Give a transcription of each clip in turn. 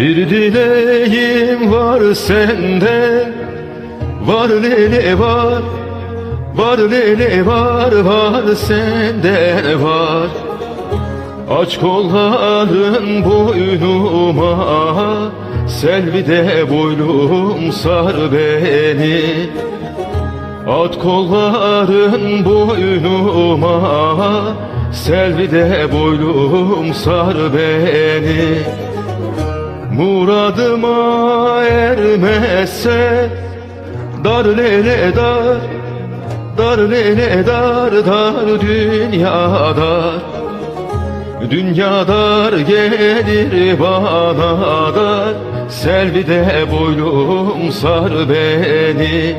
Bir dileğim var sende Var lele var Var lele var var sende var. Aç kolların boynuma Selvide boylum sar beni. At kolların boynuma Selvide boylum sar beni Muradıma ermezse Dar lele dar Dar lele dar dar dünya dar Dünya dar gelir bana dar Selvide boylum sar beni.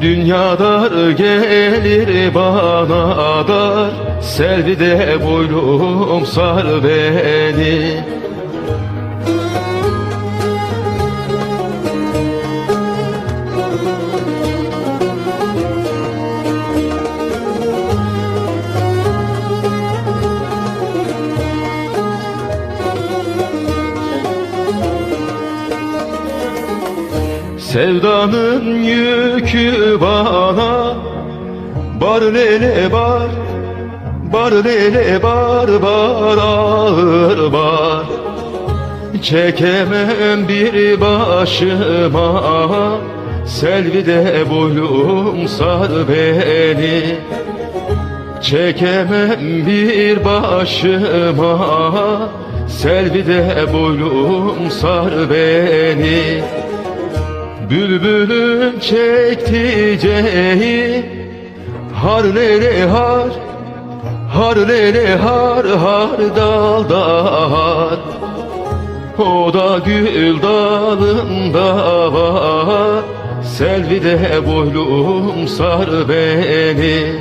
Dünya dar gelir bana dar Selvide boylum sar beni Sevdanın yükü bana. Bar lele bar Bar lele bar bar ağır bar. Çekemem bir başıma. Selvide boylum sar beni. Çekemem bir başıma. Selvide boylum sar beni Bülbülün çekticeği Har lele har Har lele har har dalda O da gül dalında var Selvide boylum sar beni.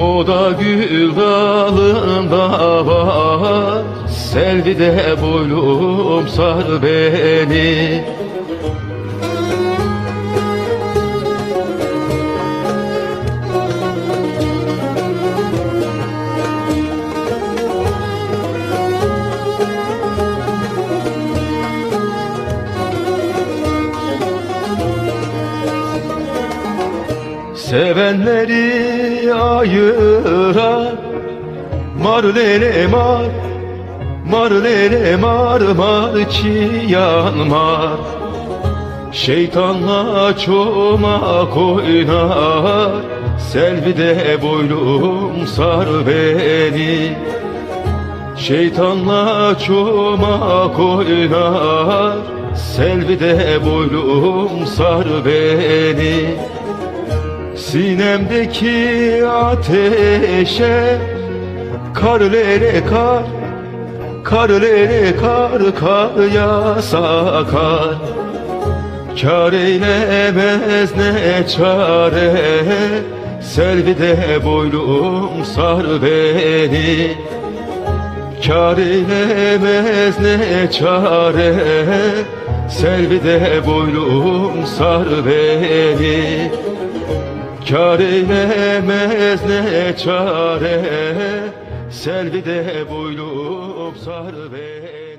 O da gül dalında var Selvide boylum sar beni Sevenleri ayırar. Mar lele mar Mar lele mar mar çiyan mar Şeytanla çomak oynar Selvide boylum sar beni. Şeytanla çomak oynar Selvide boylum sar beni Sinemdeki ateşe Kar lele kar Kar lele kar Kar yasa kar. Kar eylemez ne çare Selvide boylum sar beni. Kar eylemez ne çare Selvide boylum sar beni Kar eylemez ne çare. Selvide boylum sar beni